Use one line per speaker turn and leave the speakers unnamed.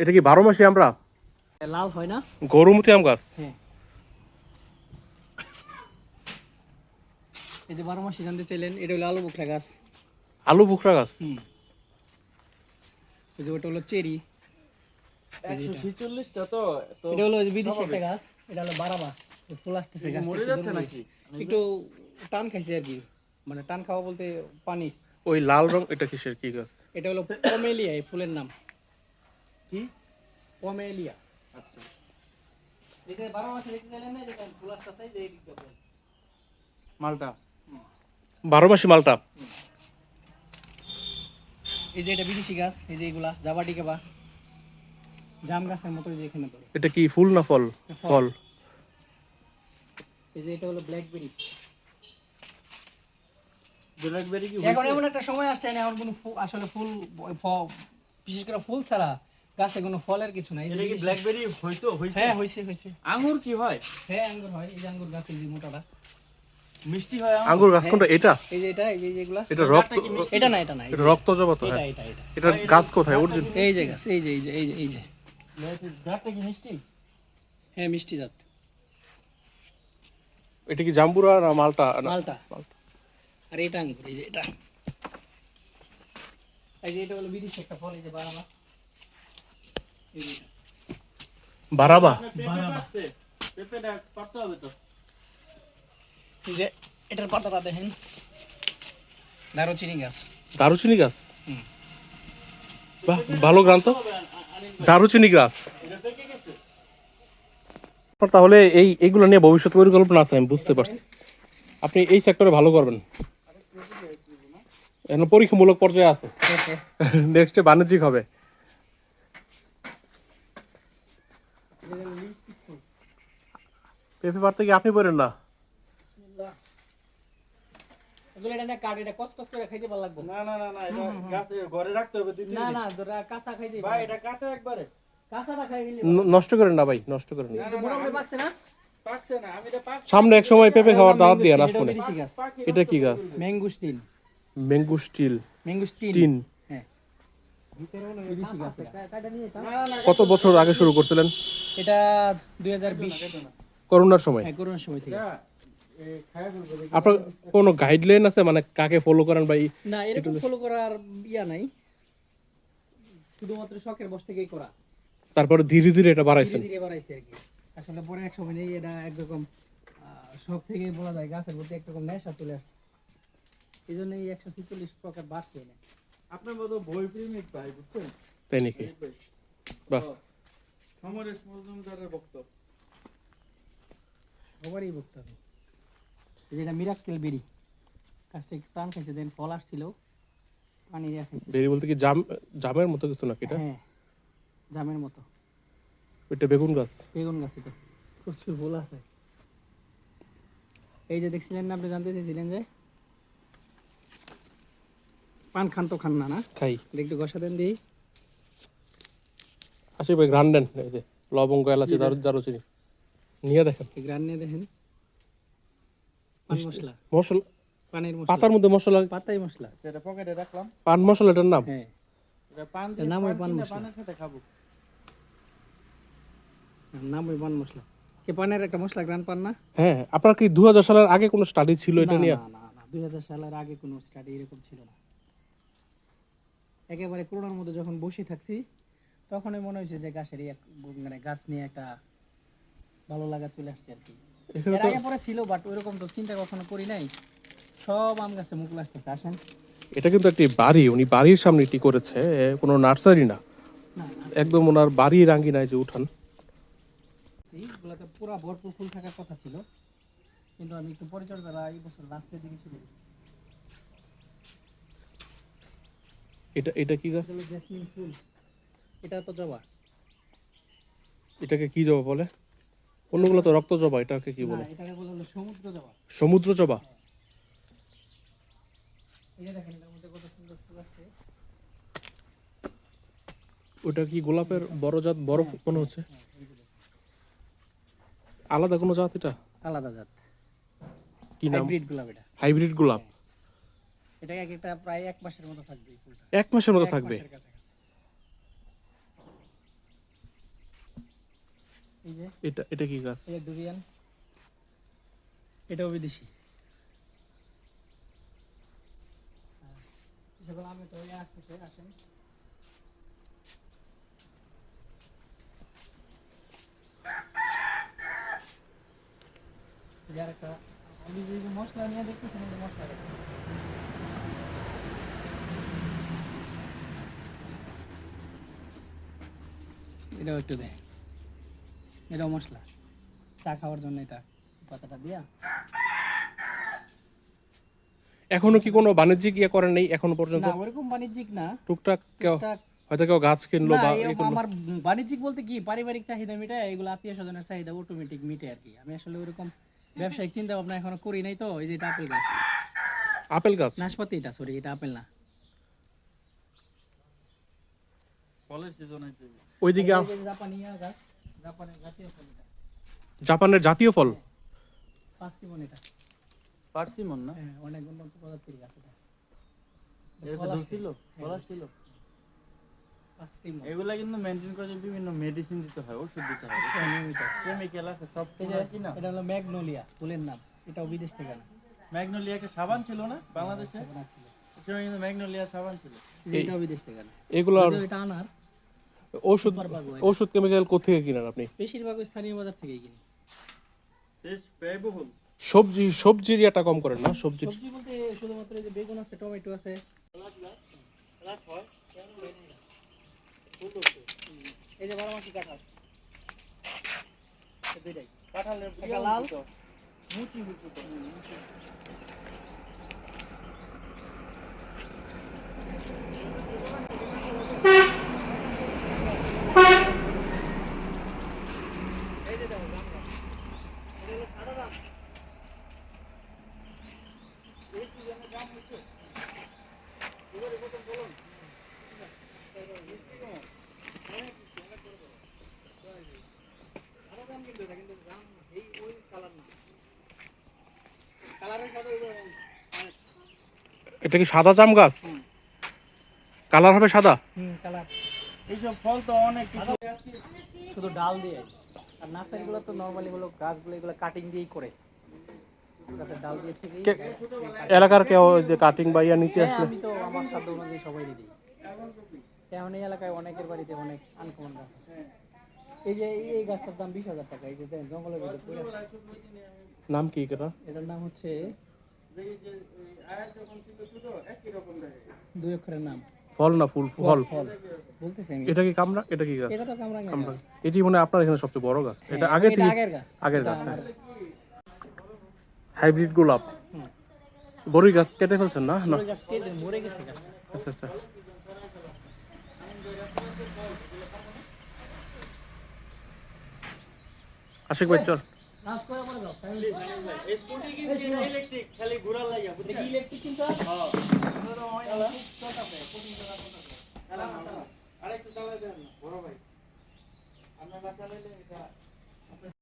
এটা কি বারো মাসে আমরা?
লাল হয় না?
গরুমতি আম গাছ?
হ্যাঁ। এই যে বারো মাসে জানতে চাইলেন এটা হলো আলু বুকরা গাছ।
আলু বুকরা গাছ?
এই যে ওটা হলো চেরি। এটা। হলো বিদেশি একটা গাছ এটা হলো বারাবা ফুল আসতেছে গাছ একটু টান খাইছে আর কি। মানে টান খাওয়া বলতে পানি।
ওই লাল রং এটা কিসের কি গাছ?
এটা হলো পমেলিয়া এই ফুলের নাম।
কি?
পমেলিয়া
আচ্ছা।
এই যে মাসে দেখতে চাইলেন না এরকম ফুল আসতেছে এই যে এই দিকটা ফুল।
মালটা?
বারো মাসি মালটা?
এই যে এটা বিদেশি গাছ এই যে এগুলা জাবাটি কেবা জাম গাছের মতো এই যে এখানে ধরে
এটা কি ফুল না ফল? ফল।
এই যে এটা হলো ব্ল্যাকবেরি
ব্ল্যাকবেরি কি
এখন এমন একটা সময় আসছে না এখন কোনো আসলে ফুল ফ- বিশেষ করে ফুল ছাড়া গাছে কোনো ফলের কিছু নাই
এটা কি ব্ল্যাকবেরি হইতো হইছে
হ্যাঁ হয়েছে হয়েছে
আঙ্গুর কি হয়?
হ্যাঁ আঙ্গুর হয় এই যে আঙ্গুর গাছ যে মোটাটা।
মিষ্টি হয় আঙ্গুর?
আঙ্গুর গাছ কোনটা? এটা?
এই যে এটা এই যে এগুলা।
এটা রক্ত
এটা না এটা না
এটা রক্ত জবা তো
এটা
হ্যাঁ।
এটা এটা।
এটা গাছ কোথায়? অর্জুন?
এই যে গাছ এই যে এই যে এই যে এই যে।
গাছটা কি মিষ্টি?
হ্যাঁ মিষ্টি জাত।
এটা কি জাম্বুরা না মালটা? না
মালটা। আর এটা আঙ্গুর এই যে এটা। এই যে এটা হলো বিদেশি একটা ফল এই যে বারামা।
বারাবা।
এই যে এটার পাতাটা দেখেন। দারুচিনি গাছ।
দারুচিনি গাছ? বাহ ভালো গ্রাম তো। দারুচিনি গাছ। তাহলে এই এইগুলো নিয়ে ভবিষ্যৎ পরিকল্পনা আছে আমি বুঝতে পারছি। আপনি এই সেক্টরে ভালো করবেন। এখন পরীক্ষামূলক পর্যায়ে আছে। নেক্সটে বাণিজ্যিক হবে পেঁপে পারতে কি আপনি পড়েন না
এগুলো এটা না কাট এটা কস কস করে খাইতে ভালো লাগবে
না না না না এটা গাছে ঘরে রাখতে হবে দুই তিন
না
দিন।
না তোরা কাঁচা খাইতে
ভাই এটা কাঁচা একবারে
কাঁচাটা খাই গেলে
ন- নষ্ট করেন না ভাই নষ্ট করেন না
মোটামুটি পাকছে না
পাকছে না আমি এটা পাক
সামনে এক সময় পেঁপে খাওয়ার দাওয়াত দিয়ে
এটা
কি গাছ
ম্যাঙ্গুস্টিন ম্যাঙ্গুস্টিন হ্যাঁ
কত বছর আগে শুরু করছিলেন
এটা দুই হাজার বিশ
করোনার সময়?
হ্যাঁ করোনার সময় থেকে।
খায়া
আপনার কোনো গাইডলাইন আছে? মানে কাকে ফলো করেন বা
না এরকম ফলো করার ইয়া নাই। শুধুমাত্র শখের বস থেকেই করা।
তারপরে ধীরে ধীরে এটা বাড়াইছেন?
ধীরে ধীরে বাড়াইছে আর কি। আসলে পরে এক সময় নেই এটা একরকম আহ, শখ থেকে বলা যায়। গাছের প্রতি একরকম নেশা চলে আসছে। এই জন্য এই একশো ছিচল্লিশ প্রকার বাড়ছে না
আপনার মতো বই প্রেমিক ভাই বুঝছেন?
তাই নাকি? বাহ।
সমরেশ মজুমদারের বক্তব্য।
হবে। এই যে এটা মিরাক্কেল বেরি গাছটা একটু টান খাইছে দেন ফল আসছিল পানি দেওয়া খাইছে।
বেরি বলতে কি জাম জামের মতো কিছু নাকি এটা?
হ্যাঁ জামের মতো।
ওইটা বেগুন গাছ।
বেগুন গাছ এটা। প্রচুর আছে। এই যে দেখছিলেন না আপনি জানতে চেয়েছিলেন যে পান খান তো খান না না?
খাই।
একটু ঘষা দেন দিই।
আসি ভাই দেন। এই যে লবঙ্গ এলাচি দারু দারুচিনি। নিয়ে দেখেন।
এই গ্রান নিয়ে দেখেন। পান মশলা।
মশলা?
পানের মশলা।
পাতার মধ্যে মশলা?
পাতাই মশলা।
সেটা পকেটে রাখলাম।
পান মশলাটার নাম?
হ্যাঁ।
এটা পান
এর নাম ওই
পান
মশলা।
পানের সাথে খাব।
নাম ওই পান মশলা। কে পানের একটা মশলা গ্রান পান না?
হ্যাঁ আপনার কি দু সালের আগে কোনো স্টাডি ছিল এটা নিয়ে?
না না না। দুই হাজার সালের আগে কোনো স্টাডি এরকম ছিল না। একেবারে করোনার মধ্যে যখন বসে থাকছি তখনই মনে হয়েছে যে গাছের এক- মানে গাছ নিয়ে একটা ভালো লাগা চলে আসছে আর কি। এর আগে পরে ছিল বাট ওইরকম তো চিন্তা কখনো করি নাই। সব আম গাছে মুকুল আসতেছে আসেন।
এটা কিন্তু একটি বাড়ি উনি বাড়ির সামনে এটি করেছে কোনো নার্সারি না। একদম ওনার বাড়ির আঙ্গিনায় যে উঠান।
এগুলোতে পুরা ভরপুর ফুল থাকার কথা ছিল। কিন্তু আমি একটু পরিচর্যা এই বছর লাস্টের দিকে শুরু করছি
এটা এটা কি গাছ?
জেসমিন ফুল। এটা তো জবা।
এটাকে কি জবা বলে? অন্যগুলো তো রক্ত জবা এটাকে কি বলে?
সমুদ্র জবা।
সমুদ্র ওটা কি গোলাপের বড় জাত বড় ফু- মনে হচ্ছে?
হ্যাঁ,
আলাদা কোনো জাত এটা?
আলাদা জাত।
কি নাম?
হাইব্রিড গোলাপ এটা।
হাইব্রিড গোলাপ।
এটা এক একটা প্রায় এক মাসের মতো থাকবে
এক মাসের মতো থাকবে
মাসের কাছাকাছি। এই যে।
এটা এটা কি গাছ?
এই ডুরিয়ান। এটাও বিদেশি আর আমি তো আসতেছে আসেন। এই যে আরেকটা। আমি যে মশলা নিয়ে দেখতেছেন এই মশলা এটাও একটু দেয় এটাও মশলা। চা খাওয়ার জন্য এটা পাতাটা দিয়া।
এখনও কি কোনো বাণিজ্যিক ইয়ে করেন নাই এখনও পর্যন্ত?
না ওরকম বাণিজ্যিক না।
টুকটাক কেউ হয়তো কেউ গাছ কিনলো বা
আমার বাণিজ্যিক বলতে কি পারিবারিক চাহিদা মিটায় এগুলো আত্মীয় স্বজনের চাহিদা অটোমেটিক মিটে আর কি। আমি আসলে ওরকম ব্যবসায়িক চিন্তা ভাবনা এখনও করি নাই তো এই যে এটা আপেল গাছ।
আপেল গাছ?
নাশপাতি এটা সরি এটা আপেল না।
ফলের সিজন
ওইদিকে
জাপানিয়া গাছ। জাপানের জাতীয় ফল এটা।
জাপানের জাতীয় ফল?
পাঁচ এটা।
পার্সিমন না?
হ্যাঁ অনেক উন্নত প্রজাতির গাছ এটা।
এর
ফল
তো
আসছে।
ছিল ফল
হ্যাঁ,
ছিল
পাঁচ রিমন
এগুলা কিন্তু মেনটেন করে বিভিন্ন মেডিসিন দিতে হয় ওষুধ দিতে হয়। কেমিক্যাল আছে সব কি না?
এটা হলো ম্যাগনোলিয়া ফুলের নাম। এটাও বিদেশ থেকে আনা।
ম্যাগনোলিয়া একটা সাবান ছিল না? বাংলাদেশে?
ছিল।
ম্যাগনোলিয়া সাবান ছিল।
এটাও বিদেশ থেকে আনা।
এগুলোর
এটা আনার
ওষুধ। ওষুধ কেমিক্যাল কোথেকে কিনেন আপনি?
বেশিরভাগ স্থানীয় বাজার থেকেই কিনি।
বেশ ব্যয়বহুল।
সবজি সবজির ইয়েটা কম করেন না? সবজি
সবজি বলতে শুধুমাত্র যে বেগুন আছে টমেটো আছে। এই যে বারোমাসি কাঁঠাল। দুইটাই।
কাঁঠালের
লাল
মুচি মুচি তো
এই যে দেখো জাম গাছ। এটা হলো সাদা জাম। এই সিজনে জাম হচ্ছে। এবারে প্রথম ফলন। এবার মিষ্টি কেমন? অনেক মিষ্টি, অনেক বড় বড়। সাদা জাম কিন্তু এটা, কিন্তু জাম এই ওই কালার না। কালারের সাথে ওই যে অনেক
এটা কি সাদা জাম গাছ? কালার হবে সাদা?
হুম, কালার।
এইসব ফল তো অনেক কিছু।
শুধু ডাল দিয়ে। আর নার্সারিগুলো তো নর্মালি হলো গাছগুলো এগুলো কাটিং দিয়েই করে। ডাল দিয়ে থেকেই
এলাকার কেউ যে কাটিং বা ইয়া নিতে
হ্যাঁ,
আসলে?
আমি তো আমার সাধ্য অনুযায়ী সবাই দিই। এখন এই এলাকায় অনেকের বাড়িতে অনেক আনকমন গাছ আছে। এই যে এই- গাছটার দাম বিশ হাজার টাকা এই যে দেখেন, জঙ্গলের ভিতরে পড়ে আছে।
নাম কি এটা
এটার নাম হচ্ছে দুই অক্ষরের নাম।
ফল না ফুল? ফল
ফল।
এটা কি কামরা? এটা কি গাছ?
এটা তো
কামরা
গাছ।
এটি মনে আপনার এখানে সবচেয়ে বড় গাছ। এটা
হ্যাঁ,
আগে থেকে
আগের গাছ।
আগের গাছ, হ্যাঁ। হাইব্রিড গোলাপ। বড়ই গাছ কেটে ফেলছেন না? না।
গাছ কেটে মরে গেছে গাছটা।
আচ্ছা আচ্ছা।
ইলেকট্রিক
কিনছো
হ্যাঁ আরেকটু চালাই দেন বড় ভাই আপনার বাচ্চা